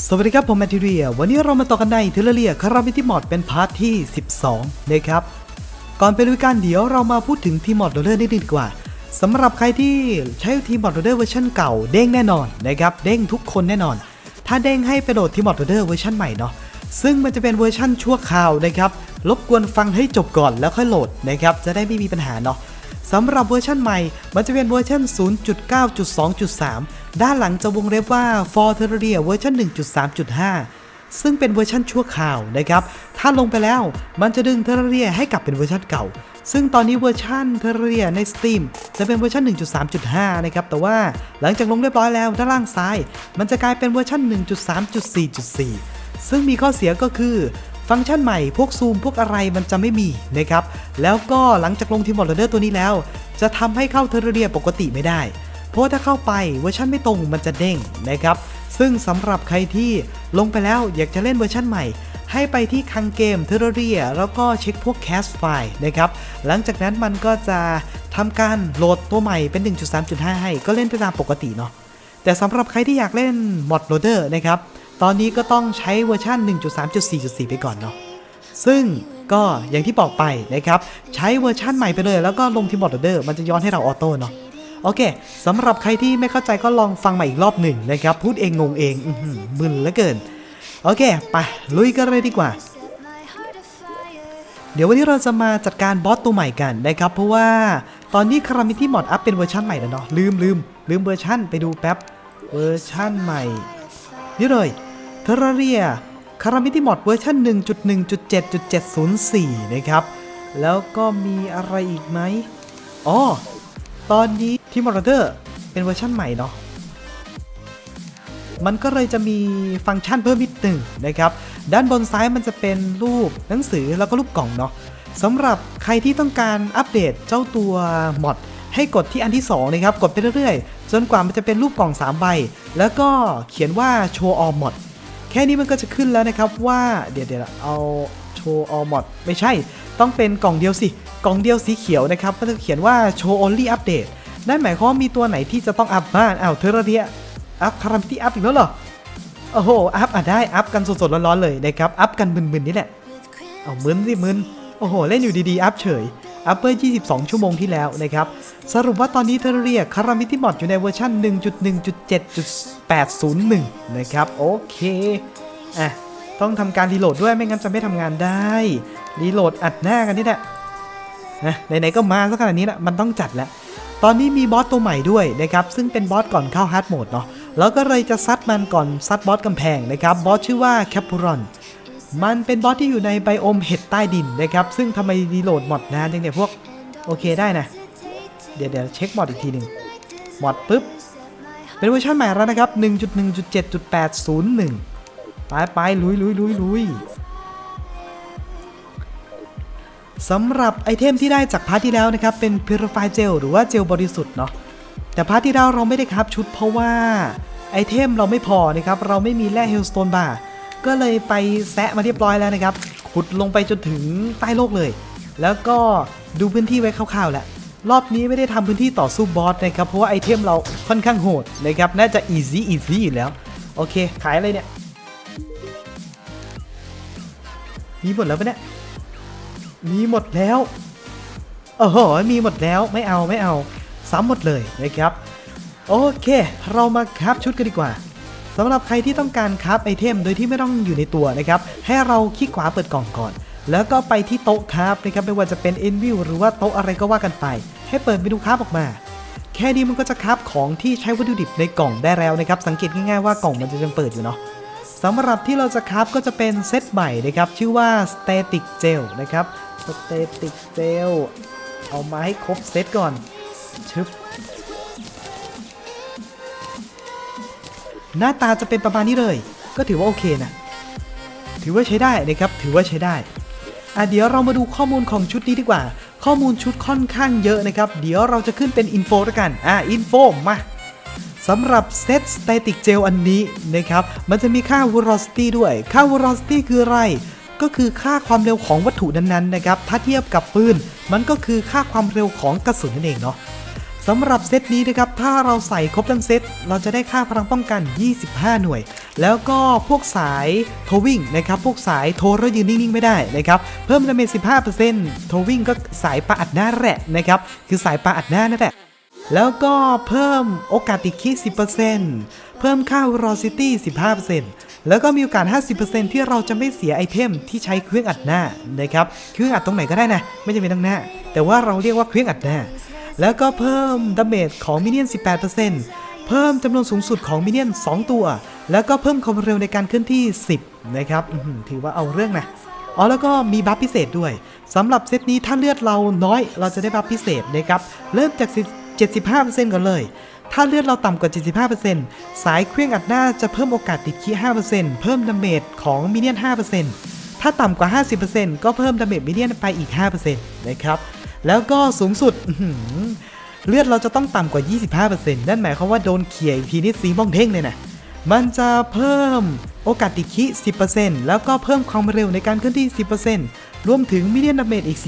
สวัสดีครับ ผมแมทธิเรีย วันนี้เรามาต่อกันในเทเลเรียคาราบิติมอดเป็นพาร์ทที่ 12 นะครับ ก่อนไปลุยกันเดี๋ยวเรามาพูดถึงทีมอดโรเดอร์นิดนึงดีกว่าสำหรับใครที่ใช้ทีมอดโรเดอร์เวอร์ชันเก่าเด้งแน่นอนนะครับเด้งทุกคนแน่นอน ถ้าเด้งให้ไปโหลดทีมอดโรเดอร์เวอร์ชันใหม่เนาะซึ่งมันจะเป็นเวอร์ชันชั่วคราวนะครับรบกวนฟังให้จบก่อนแล้วค่อยโหลดนะครับจะได้ไม่มีปัญหาเนาะสำหรับเวอร์ชันใหม่มันจะเป็นเวอร์ชัน0.9.2.3 ด้านหลังจะวงเล็บว่า For Terraria เวอร์ชัน1.3.5 ซึ่งเป็นเวอร์ชันชั่วคราวนะครับ ถ้าลงไปแล้วมันจะดึง Terraria ให้กลับเป็นเวอร์ชันเก่า ซึ่งตอนนี้เวอร์ชัน Terraria ใน Steam จะเป็นเวอร์ชัน1.3.5 นะครับ แต่ว่าหลังจากลงเรียบร้อยแล้วด้านล่างซ้าย มันจะกลายเป็นเวอร์ชัน1.3.4.4 ซึ่งมีข้อเสียก็คือฟังก์ชันใหม่พวกซูมพวกอะไรมันจะไม่มีนะครับ แล้วก็หลังจากลงทีมบอร์ดเดอร์ตัวนี้แล้ว จะทำให้เข้าเทอร์เรียปกติไม่ได้ เพราะว่าถ้าเข้าไปเวอร์ชันไม่ตรงมันจะเด้งนะครับ ซึ่งสำหรับใครที่ลงไปแล้วอยากจะเล่นเวอร์ชันใหม่ ให้ไปที่คังเกมเทอร์เรียแล้วก็เช็คพวกแคสไฟล์นะครับ หลังจากนั้นมันก็จะทำการโหลดตัวใหม่เป็น 1.3.5 ให้ ก็เล่นไปตามปกติเนาะแต่สำหรับใครที่อยากเล่นมอดโหลเดอร์นะครับ ตอนนี้ก็ต้องใช้เวอร์ชัน1.3.4.4 ไปก่อนเนาะซึ่งก็อย่างที่บอกไปนะครับ ใช้เวอร์ชั่นใหม่ไปเลย แล้วก็ลงที่มอดเดอร์ มันจะย้อนให้เราออโต้เนาะ โอเคสำหรับใครที่ไม่เข้าใจก็ลองฟังใหมาอีกรอบหนึ่งนะครับ พูดเองงงเองมึนเหลือเกิน โอเค ไป ลุยกันเลยดีกว่า เดี๋ยววันนี้เราจะมาจัดการบอสตัวใหม่กันนะครับ เพราะว่าตอนนี้คารามิที่มอดอัพเป็นเวอร์ชันใหม่แล้วเนาะลืมลืมลืมเวอร์ชันไปดูแป๊บเวอร์ชันใหม่นี่เลยเทอร์เรียคารามิติมอดเวอร์ชัน1.1.7.704 นะครับ แล้วก็มีอะไรอีกไหมอ๋อตอนนี้ ที่มอร์เดอร์เป็นเวอร์ชันใหม่เนาะมันก็เลยจะมีฟังก์ชันเพิ่มนิดหนึ่งนะครับ ด้านบนซ้ายมันจะเป็นรูปหนังสือแล้วก็รูปกล่องเนาะสำหรับใครที่ต้องการอัปเดตเจ้าตัวมอดให้กดที่อันที่2นะครับ กดไปเรื่อยๆ จนกว่ามันจะเป็นรูปกล่อง 3 ใบ แล้วก็เขียนว่า show all mod แค่นี้มันก็จะขึ้นแล้วนะครับว่าเดี๋ยวเดี๋ยวเอา show all mod ไม่ใช่ ต้องเป็นกล่องเดียวสิ กล่องเดียวสีเขียวนะครับ ก็จะเขียนว่า show only update นั่นหมายความว่ามีตัวไหนที่จะต้องอัพบ้างอ้าวเทอร์เรียอัพคารามิตี้อัพอีกแล้วเหรอโอ้โหอัพอะได้อัพกันสดๆร้อนๆเลยนะครับอัพกันมึนๆนี่แหละเอามึนสิมึนโอ้โห เล่นอยู่ดีๆ อัพเฉย อัพเมื่อ22 ชั่วโมงที่แล้วนะครับ สรุปว่าตอนนี้เทอร์เรียคารามิตี้มอดอยู่ในเวอร์ชัน1.1.7.801 นะครับ โอเค อะ ต้องทำการรีโหลดด้วยไม่งั้นจะไม่ทำงานได้ รีโหลดอัดหน้ากันนี่แหละนะไหนๆก็มาสักขนาดนี้ละมันต้องจัดแล้ว ตอนนี้มีบอสตัวใหม่ด้วยนะครับ ซึ่งเป็นบอสก่อนเข้าฮาร์ดโหมดเนาะ แล้วก็เลยจะซัดมันก่อนซัดบอสกำแพงนะครับ บอสชื่อว่าแคปูรอน มันเป็นบอสที่อยู่ในไบโอมเห็ดใต้ดินนะครับ ซึ่งทำไมรีโหลดหมดนานจังเนี่ยพวก โอเคได้นะ เดี๋ยวเดี๋ยวเช็คหมดอีกทีหนึ่งหมดปุ๊บ เป็นเวอร์ชันใหม่แล้วนะครับ 1.1.7.801 ไปไปลุยลุยลุยลุย สำหรับไอเทมที่ได้จากพาร์ทที่แล้วนะครับเป็น Purify Gel หรือว่าเจลบริสุทธิ์เนาะแต่พาร์ทที่แล้วเราไม่ได้ครับชุดเพราะว่าไอเทมเราไม่พอนะครับเราไม่มีแร่ Hellstone Bar ก็เลยไปแซะมาเรียบร้อยแล้วนะครับขุดลงไปจนถึงใต้โลกเลย แล้วก็ดูพื้นที่ไว้คร่าวๆแหละรอบนี้ไม่ได้ทำพื้นที่ต่อสู้บอสนะครับเพราะว่าไอเทมเราค่อนข้างโหดนะครับน่าจะ easy easy อยู่แล้ว โอเค ขายอะไรเนี่ย มีหมดแล้วปะเนี่ย มีหมดแล้วโอ้โหมีหมดแล้วไม่เอาไม่เอาซ้ำหมดเลยนะครับโอเค เรามาคราฟชุดกันดีกว่าสำหรับใครที่ต้องการคราฟไอเทมโดยที่ไม่ต้องอยู่ในตัวนะครับ ให้เราคลิกขวาเปิดกล่องก่อน แล้วก็ไปที่โต๊ะคราฟนะครับไม่ว่าจะเป็นเอ็นวิวหรือว่าโต๊ะอะไรก็ว่ากันไป ให้เปิดเมนูคราฟออกมา แค่นี้มันก็จะคราฟของที่ใช้วัตถุดิบในกล่องได้แล้วนะครับ สังเกตง่ายๆว่ากล่องมันจะยังเปิดอยู่เนาะสำหรับที่เราจะคราฟก็จะเป็นเซตใหม่นะครับ ชื่อว่า Static Gel นะครับ Static Gel เอามาให้ครบเซตก่อน ชึบ หน้าตาจะเป็นประมาณนี้เลย ก็ถือว่าโอเคนะ ถือว่าใช้ได้นะครับ ถือว่าใช้ได้อะเดี๋ยวเรามาดูข้อมูลของชุดนี้ดีกว่า ข้อมูลชุดค่อนข้างเยอะนะครับ เดี๋ยวเราจะขึ้นเป็นอินโฟแล้วกัน อะอินโฟมาสำหรับเซต Static Gel อันนี้นะครับ มันจะมีค่า Velocity ด้วย ค่า Velocity คืออะไร ก็คือค่าความเร็วของวัตถุนั้นๆนะครับ ถ้าเทียบกับปืน มันก็คือค่าความเร็วของกระสุนนั่นเองเนาะสำหรับเซตนี้นะครับ ถ้าเราใส่ครบทั้งเซต เราจะได้ค่าพลังป้องกัน 25 หน่วย แล้วก็พวกสายโทวิ่งนะครับ พวกสายโทรแล้วยืนนิ่ง ๆ ไม่ได้นะครับ เพิ่มดาเมจ15%โทวิ่งก็สายปลาอัดหน้าแหละนะครับ คือสายปลาอัดหน้านั่นแหละ แล้วก็เพิ่มโอกาสติดคิด10%เพิ่มค่า velocity 15% แล้วก็มีโอกาส 50%ที่เราจะไม่เสียไอเทมที่ใช้เครื่องอัดหน้านะครับ เครื่องอัดตรงไหนก็ได้นะ ไม่จำเป็นต้องหน้า แต่ว่าเราเรียกว่าเครื่องอัดหน้า แล้วก็เพิ่มดาเมจของมินเนี่ยน 18%เพิ่มจำนวนสูงสุดของมินเนี่ยน 2 ตัว แล้วก็เพิ่มความเร็วในการเคลื่อนที่ 10 นะครับถือว่าเอาเรื่องนะอ๋อแล้วก็มีบัฟพิเศษด้วยสำหรับเซตนี้ถ้าเลือดเราน้อย เราจะได้บัฟพิเศษนะครับ เริ่มจาก 75%ก่อนเลย ถ้าเลือดเราต่ำกว่า 75%สายเครื่องอัดหน้าจะเพิ่มโอกาสติดคี5%เพิ่มดาเมจของมิเนียน 5%ถ้าต่ำกว่า 50%ก็เพิ่มดาเมจมิเนียนไปอีก 5%นะครับ แล้วก็สูงสุดเลือดเราจะต้องต่ำกว่า 25%นั่นหมายความว่าโดนเขี่ยอีกทีนี่สีม่องเท่งเลยนะ มันจะเพิ่มโอกาสติดคิ 10%แล้วก็เพิ่มความเร็วในการเคลื่อนที่ 10%รวมถึงมิเลียนดาเมจอีก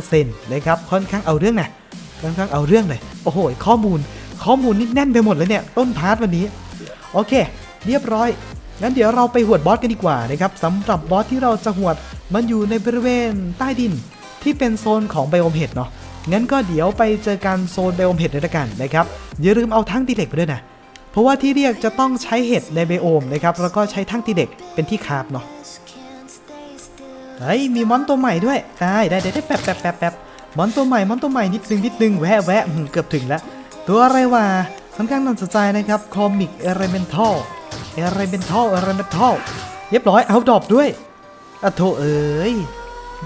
15%นะครับ ค่อนข้างเอาเรื่องนะ ค่อนข้างเอาเรื่องเลย โอ้โห ข้อมูล ข้อมูลนี่แน่นไปหมดเลยเนี่ย ต้นพาร์ทวันนี้ โอเค เรียบร้อย งั้นเดี๋ยวเราไปหวดบอสกันดีกว่านะครับสำหรับบอสที่เราจะหวดมันอยู่ในบริเวณใต้ดินที่เป็นโซนของไบโอมเห็ดเนาะงั้นก็เดี๋ยวไปเจอกันโซนไบโอมเห็ดเลยละกันนะครับอย่าลืมเอาทั้งตีเหล็กไปด้วยนะเพราะว่าที่เรียกจะต้องใช้เห็ดในไบโอมนะครับแล้วก็ใช้ทั้งตีเหล็กเป็นที่คาบเนาะเฮ้ยมีมอนตัวใหม่ด้วยได้ได้ได้แป๊บแป๊บแป๊บแป๊บมอนตัวใหม่มอนตัวใหม่นิดนึงนิดนึงแวะแวะเกือบถึงแล้ว ตัวอะไรวะค่อนข้างน่าสนใจนะครับคอมิกเอเรเมนทัลเอเรเมนทัลเอเรเมนทัลเรียบร้อยเอาดอปด้วยอะโถเอ้ย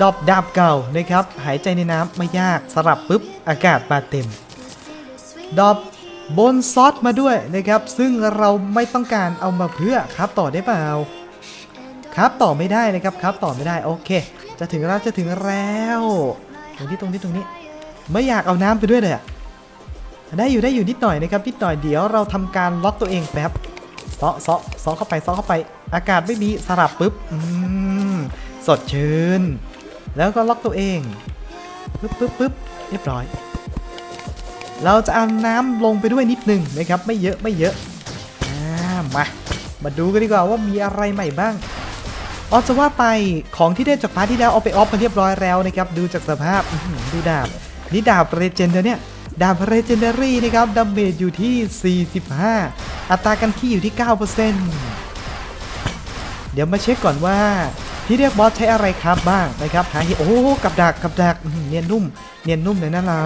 ดอปดาบเก่านะครับ หายใจในน้ำไม่ยากสลับปุ๊บ อากาศมาเต็ม ดอปบนซอสมาด้วยนะครับ ซึ่งเราไม่ต้องการเอามาเพื่อครับต่อได้เปล่าครับต่อไม่ได้นะครับครับต่อไม่ได้โอเค จะถึงแล้วจะถึงแล้วตรงที่ตรงนี้ตรงนี้ ไม่อยากเอาน้ำไปด้วยเลยอะ ได้อยู่ได้อยู่นิดหน่อยนะครับนิดหน่อยเดี๋ยวเราทำการล็อกตัวเองแป๊บเซาะเซาะเซาะเข้าไปเซาะเข้าไป อากาศไม่มีสลับปุ๊บอืมสดชื่น แล้วก็ล็อกตัวเองปึ๊บปึ๊บปึ๊บเรียบร้อย เราจะเอาน้ำลงไปด้วยนิดหนึงนะครับ ไม่เยอะไม่เยอะมามาดูกันดีกว่าว่ามีอะไรใหม่บ้างออจะว่าไปของที่ได้จากพาร์ทที่แล้วเอาไปออฟมาเรียบร้อยแล้วนะครับ ดูจากสภาพดูดาบนี่ดาบเรเจนเดอร์เนี่ย ดาบเรเจนเดอรี่นะครับดาเมจอยู่ที่ 45 อัตรากันที่อยู่ที่ 9%เดี๋ยวมาเช็คก่อนว่าที่เรียกบอสใช้อะไรครับบ้างนะครับหาเหตุโอ้กับดักกับดักเนียนนุ่ม เนียนนุ่มเลยนะเรา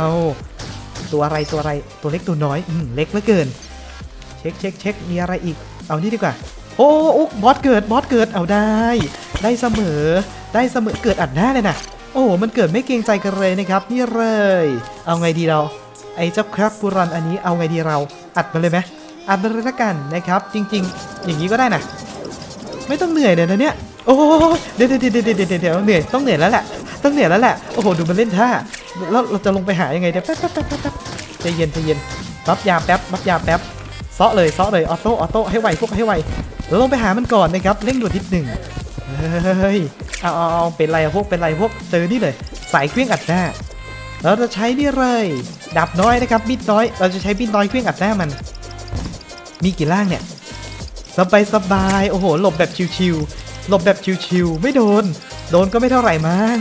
ตัวอะไรตัวอะไรตัวเล็กตัวน้อยอมเล็กเหลือเกิน เช็คเช็คเช็คมีอะไรอีก เอานี่ดีกว่า โอ้อุ๊กบอสเกิดบอสเกิดเอาได้ ได้เสมอ ได้เสมอเกิดอัดหน้าเลยนะโอ้โหมันเกิดไม่เกรงใจกันเลยนะครับ นี่เลย เอาไงดีเรา ไอ้เจ้าครับบุรันอันนี้เอาไงดีเราอัดมาเลยไหมอัดมาเลยละกันนะครับ จริง ๆ อย่างนี้ก็ได้นะไม่ต้องเหนื่อยเลยนะเนี่ยโอ้เดี๋ยวเดี๋ยวเดี๋ยวเดี๋ยวเดี๋ยวเดี๋ยวเหนื่อยต้องเหนื่อยแล้วแหละต้องเหนื่อยแล้วแหละโอ้โหดูมันเล่นท่าแล้วเราจะลงไปหายังไงเดี๋ยวแป๊บแป๊บแป๊บแป๊บใจเย็นใจเย็นบัฟยาแป๊บบัฟยาแป๊บเซาะเลยเซาะเลยออโต้ออโต้ให้ไวพวกให้ไวเราลงไปหามันก่อนนะครับเร่งด่วนนิดหนึ่งเฮ้ยเอาเอาเป็นไรพวกเป็นไรพวกเจอนี่เลย สายเครื่องอัดหน้า เราจะใช้นี่เลยดับน้อยนะครับมิดน้อย เราจะใช้มิดน้อยเครื่องอัดหน้ามัน มีกี่ล่างเนี่ยสบายสบายโอ้โห หลบแบบชิวๆหลบแบบชิวๆไม่โดน โดนก็ไม่เท่าไหร่มั้ง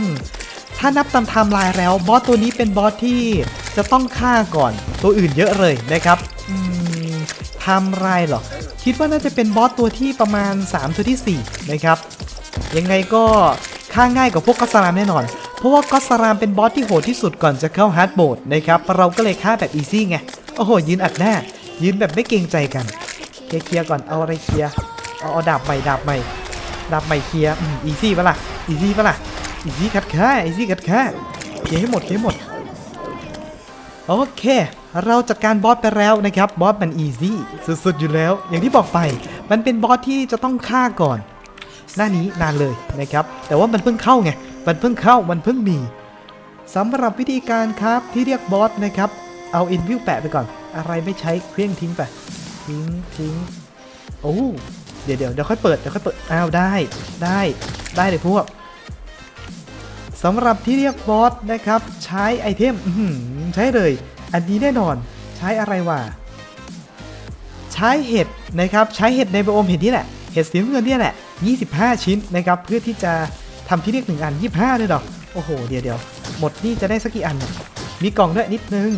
ถ้านับตามไทม์ไลน์แล้วบอสตัวนี้เป็นบอสที่จะต้องฆ่าก่อนตัวอื่นเยอะเลยนะครับไทม์ไลน์หรอคิดว่าน่าจะเป็นบอสตัวที่ประมาณ 3 ตัวทีสี่4 นะครับ ยังไงก็ฆ่าง่ายกว่าพวกก็อตสรามแน่นอน เพราะว่าก็สรามเป็นบอสที่โหดที่สุดก่อนจะเข้าฮาร์ดโหมดนะครับ เราก็เลยฆ่าแบบอีซี่ไง โอ้โห ยืนอัดหน้า ยืนแบบไม่เกรงใจกัน เคลียร์ก่อน เอาอะไรเคลียร์ เอาดาบใหม่ดาบใหม่ดาบใหม่เคลียร์อืมอีซี่ปะล่ะ อีซี่ปะล่ะ อีซี่คัดค่าอีซี่คัดค่าเคลียร์ให้หมดเคลียร์ให้หมด โอเค เราจัดการบอสไปแล้วนะครับ บอสมันอีซี่สุดๆอยู่แล้ว อย่างที่บอกไป มันเป็นบอสที่จะต้องฆ่าก่อน หน้านี้นานเลยนะครับ แต่ว่ามันเพิ่งเข้าไง มันเพิ่งเข้ามันเพิ่งมีสำหรับวิธีการครับที่เรียกบอสนะครับ เอาอินวิวแปะไปก่อน อะไรไม่ใช้เครื่องทิ้งไปทิ้งทิ้งโอ้เดี๋ยวเดี๋ยวเดี๋ยวค่อยเปิดเดี๋ยวค่อยเปิดอ้าวได้ได้ได้เลยพวกสำหรับที่เรียกบอสนะครับ ใช้ไอเทมอื้อหือใช้เลย อันนี้แน่นอนใช้อะไรวะใช้เห็ดนะครับ ใช้เห็ดในไบอมเห็ดนี่แหละเห็ดสีน้ำเงินนี่แหละ 25 ชิ้นนะครับ เพื่อที่จะ ทำที่เรียกหนึ่งอัน25เลยดอกโอ้โห เดี๋ยวเดี๋ยวหมดนี่จะได้สักกี่อันเนี่ย มีกล่องด้วยนิดนึง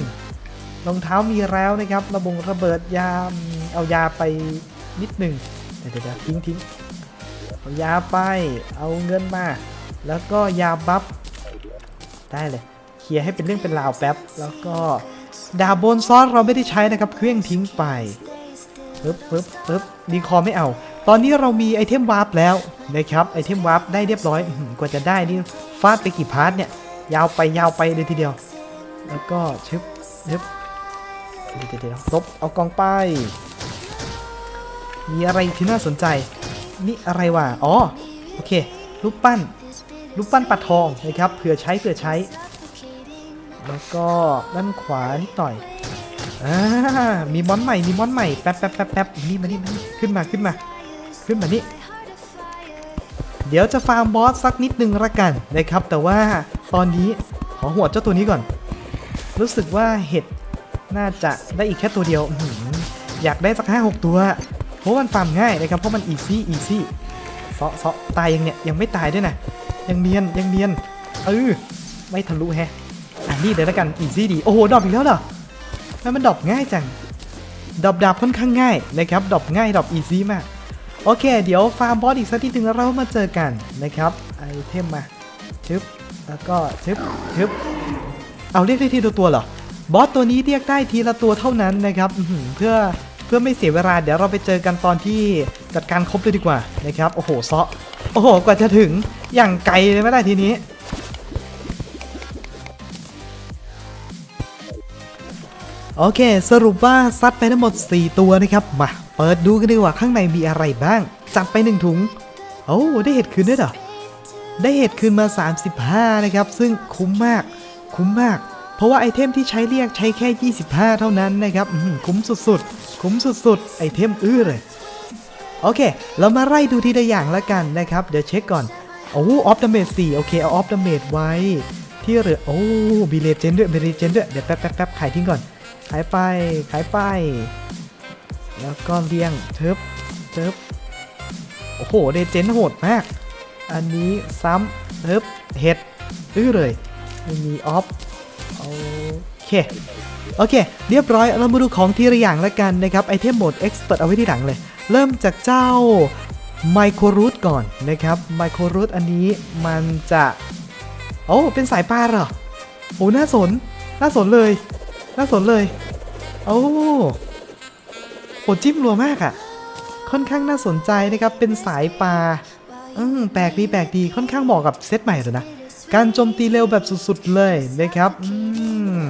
รองเท้ามีแล้วนะครับ ระบงระเบิดยา เอายาไปนิดหนึ่งเดี๋ยวเดี๋ยวทิ้งทิ้งเอายาไป เอาเงินมา แล้วก็ยาบัฟ ได้เลย เคลียร์ให้เป็นเรื่องเป็นราวแป๊บ แล้วก็ดาบโบนซอสเราไม่ได้ใช้นะครับ เครื่องทิ้งไปปึ๊บปึ๊บปึ๊บดีคอไม่เอา ตอนนี้เรามีไอเทมวาร์ปแล้วนะครับไอเทมวาร์ปได้เรียบร้อยกว่าจะได้นี่ฟาดไปกี่พาร์ทเนี่ย ยาวไปยาวไปเลยทีเดียว แล้วก็ชึบชึบเดี๋ยวเดี๋ยวเดี๋ยวลบเอากองไป มีอะไรที่น่าสนใจ นี่อะไรวะอ๋อโอเครูปปั้นรูปปั้นปลาทองนะครับเผื่อใช้เผื่อใช้ แล้วก็ด้านขวานิดหน่อยอ่ามีมอนใหม่มีมอนใหม่แป๊บแป๊บแป๊บแป๊บนี่มานี่มานี่ขึ้นมาขึ้นมา ขึ้นมานี่เดี๋ยวจะฟาร์มบอสสักนิดนึงละกันนะครับ แต่ว่าตอนนี้ขอหัวเจ้าตัวนี้ก่อน รู้สึกว่าเห็ดน่าจะได้อีกแค่ตัวเดียวอยากได้สักห้าหกตัว เพราะมันฟาร์มง่ายนะครับ เพราะมันอีซี่อีซี่เซาะเซาะตายยังเนี่ยยังไม่ตายด้วยนะยังเนียนยังเนียนเออไม่ทะลุแฮะอะนี่เดี๋ยวล้วกันอีซี่ดีโอ้โหดรอปอีกแล้วเหรอทำไมมันดรอปง่ายจังดรอปดาบค่อนข้างง่ายนะครับดรอปง่ายดรอปอีซี่มาก โอเค เดี๋ยวฟาร์มบอสอีกสักทีหนึ่งแล้วเรามาเจอกันนะครับไอเทมมาชึบแล้วก็ชึบชึบเอาเรียกได้ทีละตัวเหรอบอสตัวนี้เรียกได้ทีละตัวเท่านั้นนะครับเพื่อเพื่อไม่เสียเวลาเดี๋ยวเราไปเจอกันตอนที่จัดการครบเลยดีกว่านะครับโอ้โหเซาะโอ้โหกว่าจะถึงอย่างไกลเลยไม่ได้ทีนี้โอเค สรุปว่าซัดไปทั้งหมด 4 ตัวนะครับ มา เปิดดูกันดีกว่าข้างในมีอะไรบ้าง จัดไป1ถุง โอ้ได้เห็ดคืนด้วยเหรอ ได้เห็ดคืนมา 35 นะครับ ซึ่งคุ้มมาก คุ้มมาก เพราะว่าไอเทมที่ใช้เรียกใช้แค่ 25 เท่านั้นนะครับคุ้มสุดๆ คุ้มสุดๆ ไอเทมอื้อเลย โอเค เรามาไล่ดูทีละอย่างแล้วกันนะครับ เดี๋ยวเช็คก่อน โอ้ออฟดาเมจสี่โอเค เอาออฟดาเมจไว้ ที่เหลือ โอ้บีเลเจนด้วยบีเลเจนด้วย เดี๋ยวแป๊บแป๊บแป๊บขายทิ้งก่อน ขายไป ขายไป แล้วก็เลี้ยงเทิบเทิบโอ้โหเดเจนโหดมาก อันนี้ซ้ำเทิบเห็ดอื้อเลยไม่มีออฟโอเคโอเค เรียบร้อยเรามาดูของทีละอย่างแล้วกันนะครับ ไอเทมโหมด Expert เอาไว้ที่หลังเลย เริ่มจากเจ้าไมโครรูทก่อนนะครับไมโครรูทอันนี้มันจะ โอ้ เป็นสายปลาเหรอ โอ้ น่าสน น่าสนเลย น่าสนเลย โอ้ โหจิ้มรัวมากอะ่ะ ค่อนข้างน่าสนใจนะครับ เป็นสายปลาอืมแปลกดีแปลกดีค่อนข้างเหมาะกับเซตใหม่เลยนะ การโจมตีเร็วแบบสุดๆเลยนะครับอืม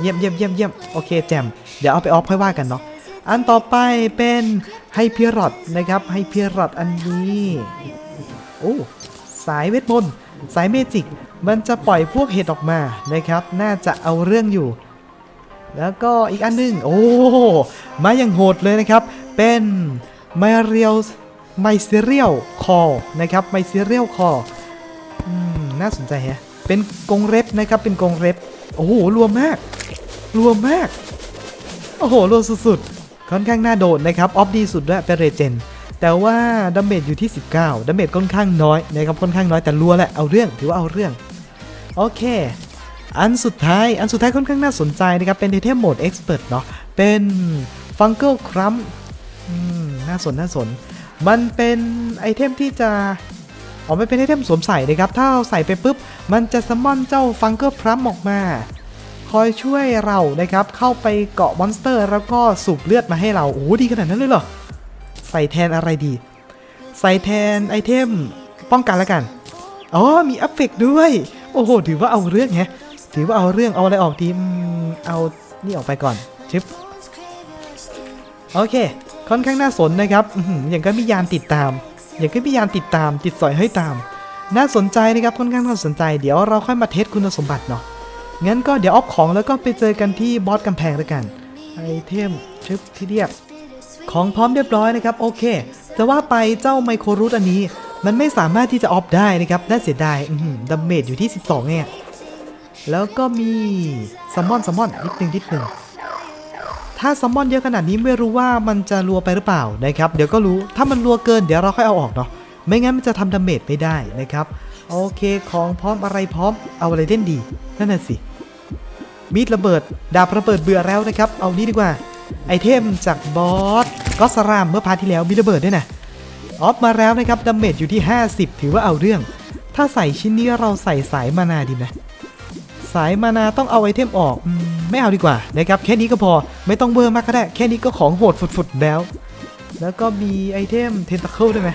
เยี่ยมเยี่ยมเยี่ยมเยี่ยมโอเคแจม เดี๋ยวเอาไปออฟค่อยว่ากันเนาะอันต่อไปเป็นไฮเพียรอดนะครับไฮเพียรอดอันนี้โอ้สายเวทมนต์สายเมจิก มันจะปล่อยพวกเห็ดออกมานะครับ น่าจะเอาเรื่องอยู่ แล้วก็อีกอันหนึง โอ้มาอย่างโหดเลยนะครับ เป็นไมเรียลไมเซเรียลคอนะครับไมเซเรียลคออืมน่าสนใจแฮะเป็นกงเล็บนะครับ เป็นกงเล็บ โอ้โห รวมมาก รวมมาก โอ้โห รวมสุดๆ ค่อนข้างน่าโดนนะครับ ออฟดีสุดด้วยเป็นเรเจน แต่ว่าดาเมจอยู่ที่ 19ดาเมจค่อนข้างน้อยนะครับ ค่อนข้างน้อยแต่รัวแหละ เอาเรื่อง ถือว่าเอาเรื่อง โอเค อันสุดท้าย อันสุดท้ายค่อนข้างน่าสนใจนะครับ เป็นไอเทมโหมด Expert เนาะ เป็นฟังเกิลครัมน่าสน น่าสน มันเป็นไอเทมที่จะอ๋อไม่เป็นไอเทมสวมใส่นะครับ ถ้าเราใส่ไปปุ๊บ มันจะซัมอนเจ้าฟังเกอร์พรัมออกมา คอยช่วยเรานะครับ เข้าไปเกาะมอนสเตอร์ แล้วก็สูบเลือดมาให้เรา โอ้ดีขนาดนั้นเลยเหรอ ใส่แทนอะไรดี ใส่แทนไอเทมป้องกันแล้วกัน อ๋อ มีอัฟเฟกด้วย โอ้โห ถือว่าเอาเรื่องแฮะ ถือว่าเอาเรื่องเอาอะไรออกดีมเอานี่ออกไปก่อนชึบโอเค ค่อนข้างน่าสนนะครับอย่างก็มียานติดตาม อย่างก็มียานติดตาม ติดสอยให้ตาม น่าสนใจนะครับค่อนข้างน่าสนใจเดี๋ยวเราค่อยมาเทสคุณสมบัติเนาะงั้นก็เดี๋ยวออฟของแล้วก็ไปเจอกันที่บอสกำแพงแล้วกันไอเทมชึบที่เรียบของพร้อมเรียบร้อยนะครับโอเคจะว่าไปเจ้าไมโครรูทอันนี้ มันไม่สามารถที่จะออฟได้นะครับน่าเสียดายดัมเมจอยู่ที่ 12 เนี่ย แล้วก็มีซัมอนซัมอนนิดนึงนิดนึงถ้าซัมอนเยอะขนาดนี้ไม่รู้ว่ามันจะรัวไปหรือเปล่านะครับ เดี๋ยวก็รู้ถ้ามันรัวเกินเดี๋ยวเราค่อยเอาออกเนาะไม่งั้นมันจะทำดาเมจไม่ได้นะครับ โอเคของพร้อมอะไรพร้อมเอาอะไรเล่นดี นั่นน่ะสิมีดระเบิดดาบระเบิดเบื่อแล้วนะครับ เอานี้ดีกว่า ไอเทมจากบอสก็สรามเมื่อพาร์ทที่แล้วมีระเบิดด้วยนะออฟมาแล้วนะครับดาเมจอยู่ที่ 50 ถือว่าเอาเรื่อง ถ้าใส่ชิ้นนี้เราใส่สายมานาดีไหม สายมานาต้องเอาไอเทมออกอมไม่เอาดีกว่านะครับแค่นี้ก็พอไม่ต้องเบอร์มากก็ได้ แค่นี้ก็ของโหดฝุดๆแล้ว แล้วก็มีไอเทมเทนต a เคิลด้วยไหม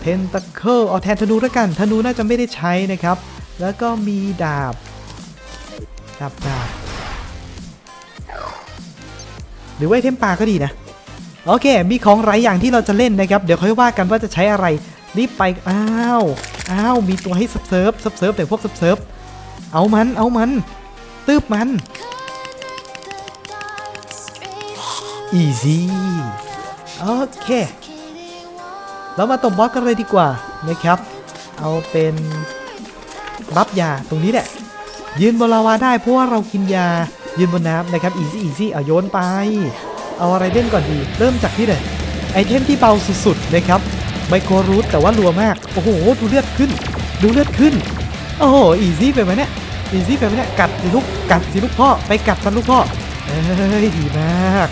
เทนต a เคิลเอาแทนธนูแล้วกันธนูน่าจะไม่ได้ใช้นะครับ แล้วก็มีดาบ ดาบดาบหรือว่าไอเทมปลาก็ดีนะโอเค มีของหลายอย่างที่เราจะเล่นนะครับ เดี๋ยวค่อยว่ากันว่าจะใช้อะไร รีบไป อ้าว อ้าว มีตัวให้ซับเซิร์ฟเซิร์ฟแต่พวกเซิร์ฟ เอามัน เอามัน ตืบมัน easy โอเค เรามาตบบอสกันเลยดีกว่านะครับ เอาเป็นบัฟยาตรงนี้แหละ ยืนบนลาวาได้เพราะว่าเรากินยา ยืนบนน้ำนะครับ easy easy เอาโยนไป เอาอะไรเล่นก่อนดี เริ่มจากที่ไหนไอเทมที่เบาสุดๆนะครับไมโครรูทแต่ว่ารัวมาก โอ้โห ดูเลือดขึ้น ดูเลือดขึ้น โอ้โหอีซี่ไปไหมเนี่ยอีซี่ไปไหมเนี่ยกัดสิลูกกัดสิลูกพ่อไปกัดมันลูกพ่อเอ้ยดีมาก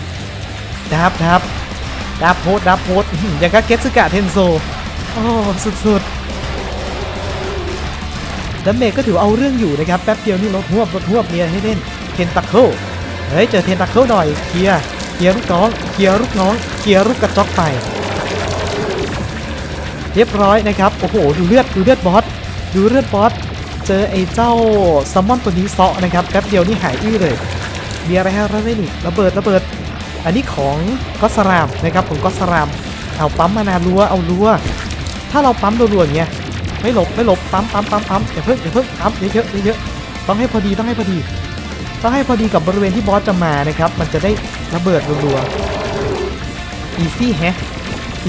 ดับดับดับโพดดับโพดอื้อหืออย่างกับเกตสึกะเทนโซโอ้สุดๆดัมเมจก็ถือเอาเรื่องอยู่นะครับแป๊บเดียวนี่ลดหวบลดหวบเมียให้เล่นเทนตักเคิลเฮ้ยเจอเทนตักเคิลหน่อยเคลียร์เคลียร์ลูกน้องเคลียร์ลูกน้องเคลียร์ลูกกระจอกไปเรียบร้อยนะครับ โอ้โห ดูเลือด ดูเลือดบอส ดูเลือดบอส เจอไอ้เจ้าซัมมอนตัวนี้เซาะนะครับแป๊บเดียวนี่หายอื้อเลยมีอะไรให้เราได้นี่ระเบิดระเบิด อันนี้ของก็สรามนะครับของก็สรามเอาปั๊มมานารัวเอารัวถ้าเราปั๊มรัวๆอย่างเงี้ยไม่หลบไม่หลบปั๊มปั๊มปั๊มปั๊มอย่าเพิ่งอย่าเพิ่งปั๊มเยอะๆเยอะๆต้องให้พอดีต้องให้พอดี ต้องให้พอดีกับบริเวณที่บอสจะมานะครับ มันจะได้ระเบิดรัวๆ easy แฮะ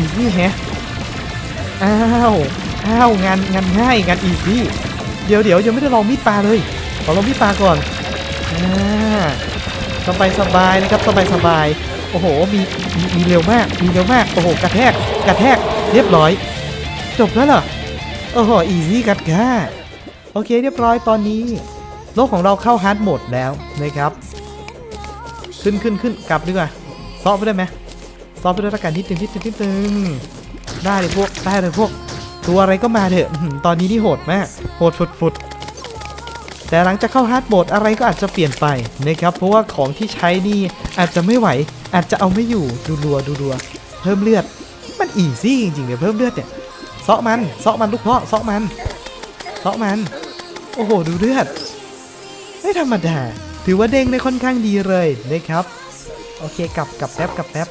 easy แฮะอ้าวอ้าวงานงานง่ายงานอีซี่ เดี๋ยวเดี๋ยวยังไม่ได้ลองมีดปลาเลยขอลองมีดปลาก่อนอ่าสบายสบายนะครับสบายสบายโอ้โหมีมีมีเร็วมากมีเร็วมากโอ้โหกระแทกกระแทกเรียบร้อย จบแล้วเหรอโอ้โหอีซี่กัดก้าโอเคเรียบร้อยตอนนี้โลกของเราเข้าฮาร์ดโหมดแล้วนะครับ ขึ้นขึ้นขึ้นกลับดีกว่าซอฟไปได้ไหมซอฟไปด้วยละกันนิดนึงนิดนึงนิดนึงได้เลยพวกได้เลยพวก ตัวอะไรก็มาเถอะ ตอนนี้นี่โหดมาก โหดฝุดๆ แต่หลังจากเข้าฮาร์ดโหมดอะไรก็อาจจะเปลี่ยนไปนะครับ เพราะว่าของที่ใช้นี่อาจจะไม่ไหว อาจจะเอาไม่อยู่ ดูรัวดูรัว เพิ่มเลือด มันอีซี่จริงๆเนี่ยเพิ่มเลือดเนี่ยเซาะมันเซาะมันลูกพ่อเซาะมันเซาะมัน โอ้โห ดูเลือด ไม่ธรรมดา ถือว่าเด้งได้ค่อนข้างดีเลยนะครับ โอเคกลับกลับแป๊บกลับแป๊บ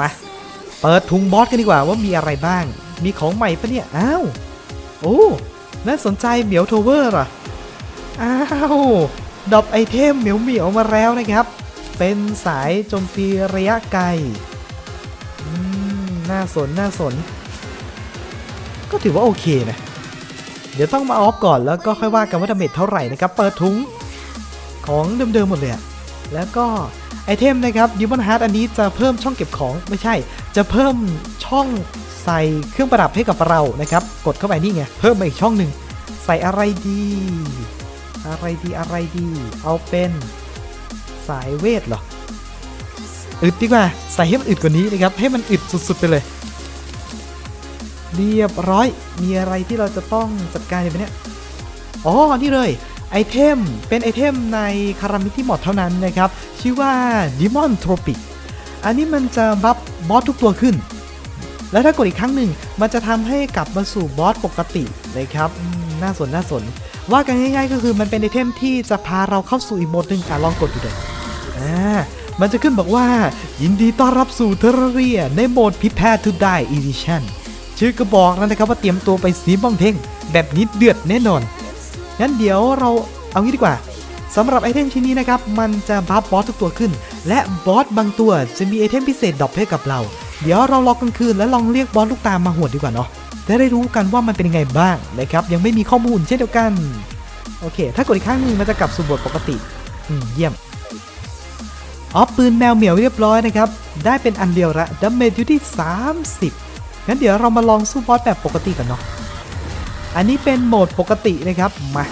มา เปิดถุงบอสกันดีกว่าว่ามีอะไรบ้าง มีของใหม่ปะเนี่ย อ้าว โอ้ น่าสนใจเหมียวโทเวอร์เหรออ้าวดรอปไอเทมเหมียวเหมียวๆมาแล้วนะครับ เป็นสายโจมตีระยะไกล น่าสน น่าสน ก็ถือว่าโอเคนะ เดี๋ยวต้องมาออฟก่อนแล้วก็ค่อยว่ากันว่าดาเมจเท่าไหร่นะครับ เปิดถุงของเดิมๆหมดเลยแล้วก็ ไอเทมนะครับดิมอนฮาร์ดอันนี้จะเพิ่มช่องเก็บของไม่ใช่ จะเพิ่มช่องใส่เครื่องประดับให้กับเรานะครับ กดเข้าไปนี่ไง เพิ่มมาอีกช่องหนึ่งใส่อะไรดี อะไรดีอะไรดี เอาเป็นสายเวทเหรอ อึดดีกว่า ใส่ให้มันอึดกว่านี้นะครับ ให้มันอึดสุดๆไปเลย เรียบร้อย มีอะไรที่เราจะต้องจัดการอยู่ไหมเนี่ยอ๋อ นี่เลยไอเทม เป็นไอเทมในคารามิที่หมดเท่านั้นนะครับ ชื่อว่า Demon Tropic อันนี้มันจะบัฟบอสทุกตัวขึ้น และถ้ากดอีกครั้งหนึ่งมันจะทำให้กลับมาสู่บอสปกตินะครับ น่าสนน่าสน ว่ากันง่ายๆ ก็คือมันเป็นไอเทมที่จะพาเราเข้าสู่อีกโหมดหนึ่งอะลองกดดูเลยอ่ามันจะขึ้นบอกว่า ยินดีต้อนรับสู่เทอร์เรียในโหมด Prepare to Die Edition ชื่อก็บอกแล้วนะครับว่าเตรียมตัวไปสีบ้องเท่งแบบนี้เดือดแน่นอน งั้นเดี๋ยวเราเอางี้ดีกว่า สำหรับไอเทมชิ้นนี้นะครับ มันจะบัฟบอสทุกตัวขึ้น และบอสบางตัวจะมีไอเทมพิเศษดรอปให้กับเรา เดี๋ยวเรารอกกลางคืนแล้วลองเรียกบอสลูกตามมาหวดดีกว่าเนาะจะได้รู้กันว่ามันเป็นยังไงบ้างนะครับ ยังไม่มีข้อมูลเช่นเดียวกัน โอเค ถ้ากดอีกครั้งหนึงมันจะกลับสู่บทปกติอืมเยี่ยมออฟปืนแมวเหมียวเรียบร้อยนะครับ ได้เป็นอันเดียวละดัมเมจอยู่ที่ 30 งั้นเดี๋ยวเรามาลองสู้บอสแบบปกติกันเนาะ อันนี้เป็นโหมดปกตินะครับ มา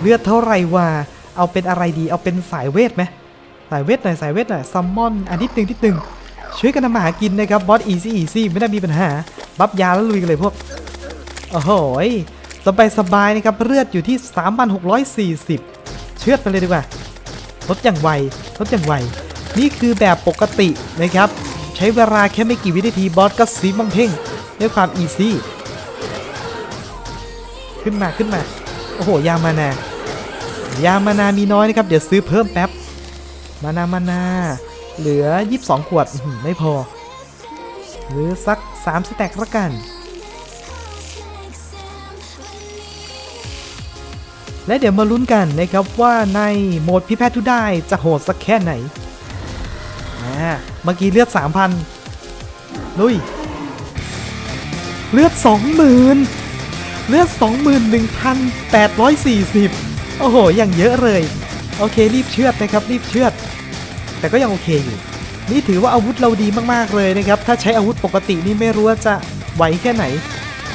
เลือดเท่าไหร่วะ เอาเป็นอะไรดี เอาเป็นสายเวทไหมสายเวทหน่อยสายเวทหน่อยซัมมอนอันนิดนึงนิดนึงช่วยกันทำมาหากินนะครับบอสอีซี่อีซี่ไม่ได้มีปัญหา บัฟยาแล้วลุยกันเลยพวก โอ้โหสบายสบายนะครับเลือดอยู่ที่ 3,640 เชือดไปเลยดีกว่าลดอย่างไวลดอย่างไว นี่คือแบบปกตินะครับ ใช้เวลาแค่ไม่กี่วินาทีบอสก็ซีบังเพ่งด้วยความอีซี่ ขึ้นมาขึ้นมา โอ้โห ยามานา ยามานามีน้อยนะครับ เดี๋ยวซื้อเพิ่มแป๊บ มานามานา เหลือ 22 ขวดไม่พอ หรือสัก 3 สแต็กละกัน และเดี๋ยวมาลุ้นกันนะครับว่าในโหมดพิแพทย์ทุได้จะโหดสักแค่ไหนอ่าเมื่อกี้เลือด 3,000 ลุย เลือด 20,000 เลือด 21,840 โอ้โห อย่างเยอะเลย โอเครีบเชือดนะครับ รีบเชือด แต่ก็ยังโอเคอยู่ นี่ถือว่าอาวุธเราดีมากๆเลยนะครับ ถ้าใช้อาวุธปกตินี่ไม่รู้ว่าจะไหวแค่ไหน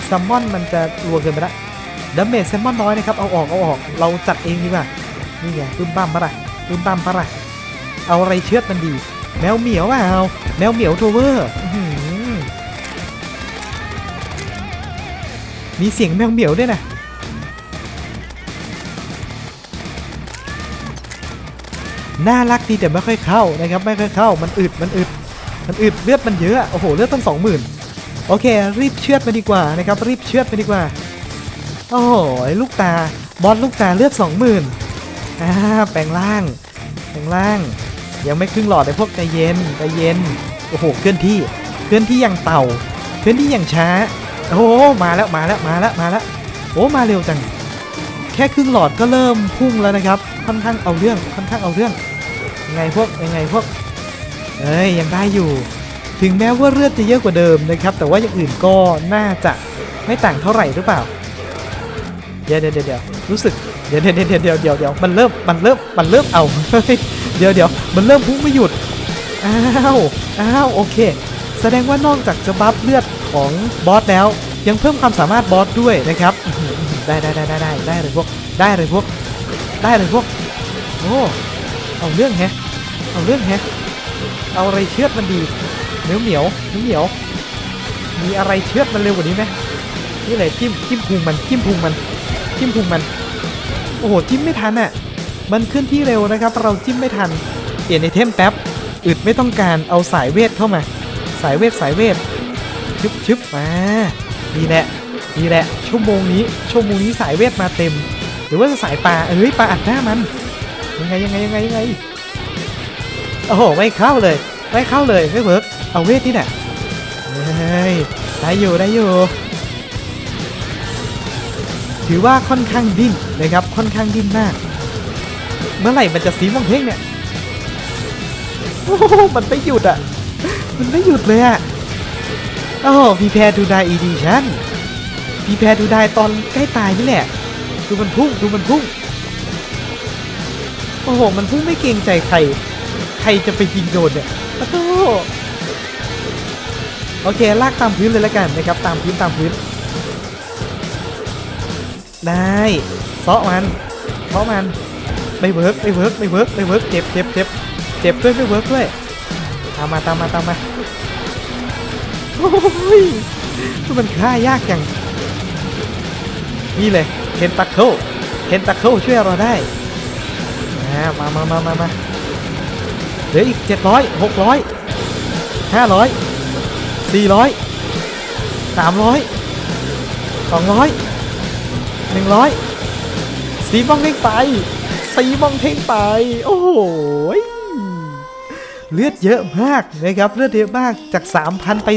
ซัมมอนมันจะรัวเกินไปละดาเมจแซมมอนน้อยนะครับ เอาออก เอาออก เราจัดเองดีกว่า นี่ไงตุ้มตั้มปะละตุ้มตั้มปะละเอาอะไรเชือดมันดี แมวเหมียวเปล่าแมวเหมียวโทเวอร์มีเสียงแมวเหมียวด้วยนะ น่ารักดีแต่ไม่ค่อยเข้านะครับไม่ค่อยเข้ามันอึดมันอึดมันอึดเลือดมันเยอะโอ้โหเลือดตั้งสองหมื่นโอเค รีบเชือดมาดีกว่านะครับรีบเชือดมาดีกว่าโอ้โหลูกตาบอลลูกตาเลือดสองหมื่นอ่าแปลงร่างแปลงร่าง ยังไม่ครึ่งหลอดเลยพวกใจเย็นใจเย็นโอ้โหเคลื่อนที่เคลื่อนที่อย่างเต่าเคลื่อนที่อย่างช้าโอ้โหมาแล้วมาแล้วมาแล้วมาแล้วโอ้มาเร็วจังแค่ครึ่งหลอดก็เริ่มพุ่งแล้วนะครับ ค่อนข้างเอาเรื่องค่อนข้างเอาเรื่อง ยังไงพวกยังไงพวกเอ้ยยังได้อยู่ ถึงแม้ว่าเลือดจะเยอะกว่าเดิมนะครับ แต่ว่าอย่างอื่นก็น่าจะไม่ต่างเท่าไหร่หรือเปล่า เดี๋ยวเดี๋ยวเดี๋ยวรู้สึกเดี๋ยวเดี๋ยวเดี๋ยวเดี๋ยวเดี๋ยวเดี๋ยวมันเริ่มมันเริ่มมันเริ่มเอาเฮ้ยเดี๋ยวเดี๋ยวมันเริ่มพุ่งไม่หยุดอ้าวอ้าวโอเค แสดงว่านอกจากจะบัฟเลือดของบอสแล้ว ยังเพิ่มความสามารถบอสด้วยนะครับได้ได้ได้ได้ได้ได้เลยพวกได้เลยพวกได้เลยพวกโอ้ เอาเรื่องแฮะ เอาเรื่องแฮะ เอาอะไรเชือดมันดีเหนียวเหนียวเหนียวเหนียว มีอะไรเชือดมันเร็วกว่านี้ไหมนี่เลยจิ้มจิ้มพุงมันจิ้มพุงมันจิ้มพุงมัน โอ้โหจิ้มไม่ทันอะ มันเคลื่อนที่เร็วนะครับ เราจิ้มไม่ทันเปลี่ยนไอเทมแป๊บอึดไม่ต้องการเอาสายเวทเข้ามา สายเวทสายเวทชึบชึบมาดีแหละดีแหละชั่วโมงนี้ชั่วโมงนี้สายเวทมาเต็ม หรือว่าจะสายปลาเอ้ยปลาอัดหน้ามัน ยังไงยังไงยังไงยังไงโอ้โหไม่เข้าเลย ไม่เข้าเลยไม่เวิร์กเอาเวทนี่แหละเฮ้ยได้อยู่ได้อยู่ ถือว่าค่อนข้างดิ้นนะครับค่อนข้างดิ้นมาก เมื่อไหร่มันจะสีม่วงเพ่งเนี่ยโอ้โหมันไม่หยุดอะมันไม่หยุดเลยอะโอ้โหพีแพรดูได้อีดีชันพีแพรดูได้ตอนใกล้ตายนี่แหละดูมันพุ่งดูมันพุ่ง อ้โห มันพุ่งไม่เกรงใจใคร ใครจะไปยิงโดนเนี่ยโอ้โหโอเค ลากตามพื้นเลยแล้วกันนะครับ ตามพื้นตามพื้น ได้เซาะมันเซาะมัน ไม่เวิร์กไม่เวิร์กไม่เวิร์กไม่เวิร์กเจ็บเจ็บเจ็บเจ็บด้วยไม่เวิร์กด้วย ตามมาตามมาตามมาโอ้ยมันฆ่ายากจัง นี่เลยเทนตัคเคิลเทนตัคเคิลช่วยเราได้ มามามามามาเหลืออีก700 600 500 400 300 200 100สีบ้องเท่งไปสีบ้องเท่งไป โอ้โหเลือดเยอะมากนะครับ เลือดเยอะมากจาก 3,000 ไป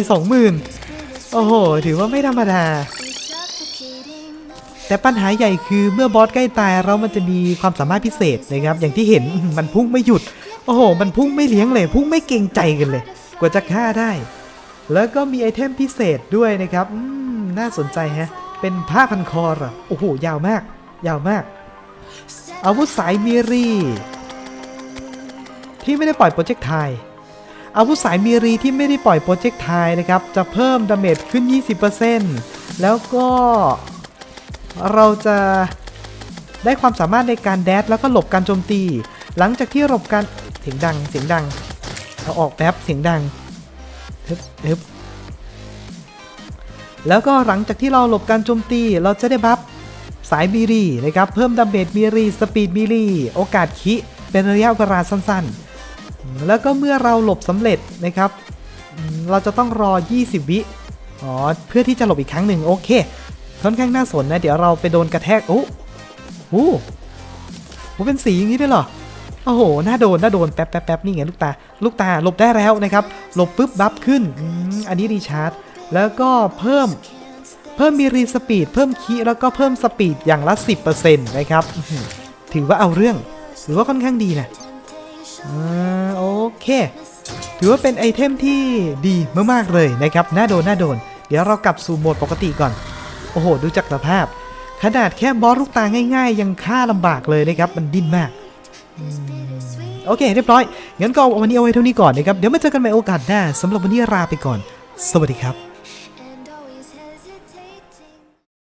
20,000 โอ้โห ถือว่าไม่ธรรมดา แต่ปัญหาใหญ่คือเมื่อบอสใกล้ตายเรามันจะมีความสามารถพิเศษนะครับ อย่างที่เห็นมันพุ่งไม่หยุด โอ้โห มันพุ่งไม่เลี้ยงเลย พุ่งไม่เกรงใจกันเลย กว่าจะฆ่าได้ แล้วก็มีไอเทมพิเศษด้วยนะครับอืมน่าสนใจฮะ เป็นผ้าพันคอเหรอโอ้โห ยาวมาก ยาวมาก อาวุธสายมีรี ที่ไม่ได้ปล่อยโปรเจกต์ไทยอาวุธสายมีรีที่ไม่ได้ปล่อยโปรเจกต์ไทยนะครับ จะเพิ่มดาเมจขึ้น 20%แล้วก็ เราจะได้ความสามารถในการแดดแล้วก็หลบการโจมตี หลังจากที่หลบการเสียงดังเสียงดังเอาออกแป๊บเสียงดังฮึบฮึบแล้วก็หลังจากที่เราหลบการโจมตีเราจะได้บัฟสายมีรีนะครับ เพิ่มดาเมจมีรีสปีดมีรีโอกาสคิเป็นระยะเวลาสั้นๆ แล้วก็เมื่อเราหลบสำเร็จนะครับ เราจะต้องรอ 20 วิอ๋อเพื่อที่จะหลบอีกครั้งหนึ่งโอเค ค่อนข้างน่าสนนะ เดี๋ยวเราไปโดนกระแทกโอ้โหโหเป็นสีอย่างนี้ด้วยเหรอโอ้โหน่าโดนน่าโดนแป๊บแป๊บแป๊บนี่ไงลูกตา ลูกตาหลบได้แล้วนะครับหลบปุ๊บบัฟขึ้นอันนี้รีชาร์จ แล้วก็เพิ่มเพิ่มมีรีสปีดเพิ่มคีแล้วก็เพิ่มสปีดอย่างละ 10%นะครับถือว่าเอาเรื่องหรือว่าค่อนข้างดีนะอ่าโอเค ถือว่าเป็นไอเทมที่ดีมากๆเลยนะครับน่าโดนน่าโดน เดี๋ยวเรากลับสู่โหมดปกติก่อน โอ้โห ดูจากสภาพ ขนาดแค่บอสลูกตาง่าย ๆ ยังฆ่าลำบากเลยนะครับ มันดิ้นมาก โอเค เรียบร้อย งั้นก็วันนี้เอาไว้เท่านี้ก่อนนะครับ เดี๋ยวมาเจอกันใหม่โอกาสหน้าสำหรับวันนี้ลาไปก่อน สวัสดีครับ